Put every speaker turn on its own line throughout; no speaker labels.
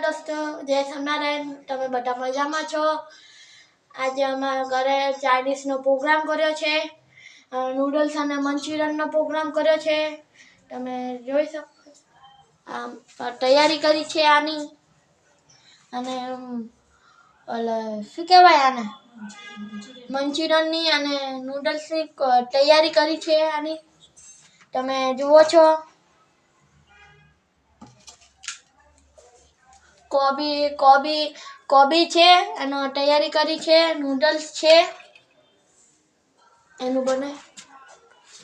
દોસ્તો, જય સ્વામિનારાયણ, તમે બધા મજામાં છો? આજે અમારા ઘરે ચાઇનીઝનો પ્રોગ્રામ કર્યો છે નૂડલ્સ અને મંચુરિયનનો પ્રોગ્રામ કર્યો છે. તમે જોઈ શકો આમ તૈયારી કરી છે આની. અને ઓલે, શું કહેવાય આને? મંચુરિયનની અને નૂડલ્સની તૈયારી કરી છે આની. તમે જુઓ છો. કોબી કોબી કોબી છે, એનો તૈયારી કરી છે નૂડલ્સ છે. એનું બને.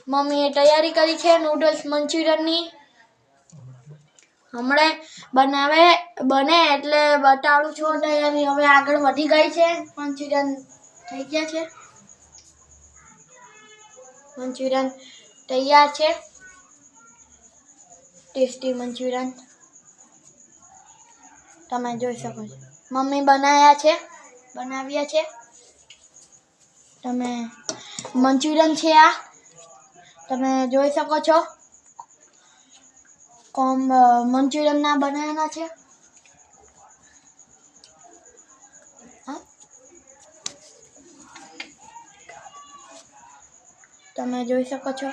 મમ્મીએ તૈયારી કરી છે નૂડલ્સ મંચુરિયનની. હમણાં બનાવે, બને એટલે બતાડું છું તૈયારી હવે આગળ વધી ગઈ છે. મંચુરિયન થઈ ગયા છે. મંચુરિયન તૈયાર છે. Tasty Manchurian. તમે જોઈ શકો છો. મમ્મી બનાવ્યા છે બનાવ્યા છે. તમે મંચુરિયન છે આ. તમે જોઈ શકો છો. કોમ મંચુરિયનના બનાવેલા છે? તમે જોઈ શકો છો.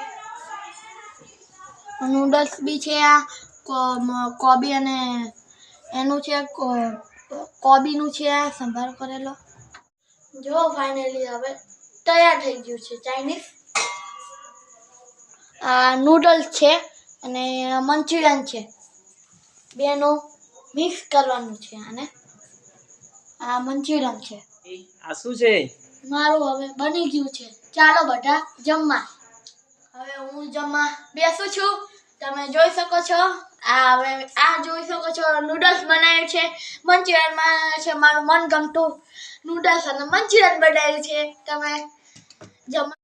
નૂડલ્સ બી છે આ. કોબી અને એનું છે કોબીનું છે આ સંભાર કરેલો. જો ફાઇનલી હવે તૈયાર થઈ ગયું છે ચાઇનીઝ આ નૂડલ્સ છે અને મંચુરિયન છે. બેનું મિક્સ કરવાનું છે અને આ મંચુરિયન છે.
આ શું છે?
મારું હવે બની ગયું છે. ચાલો બધા જમવા. હવે હું જમવા બેસું છું. તમે જોઈ શકો છો. આ હવે આ જોઈ શકો છો. નૂડલ્સ બનાવ્યું છે. મંચુરિયનમાં છે મારું મનગમતું નૂડલ્સ અને મંચુરિયન બનાવ્યું છે. તમે જમવા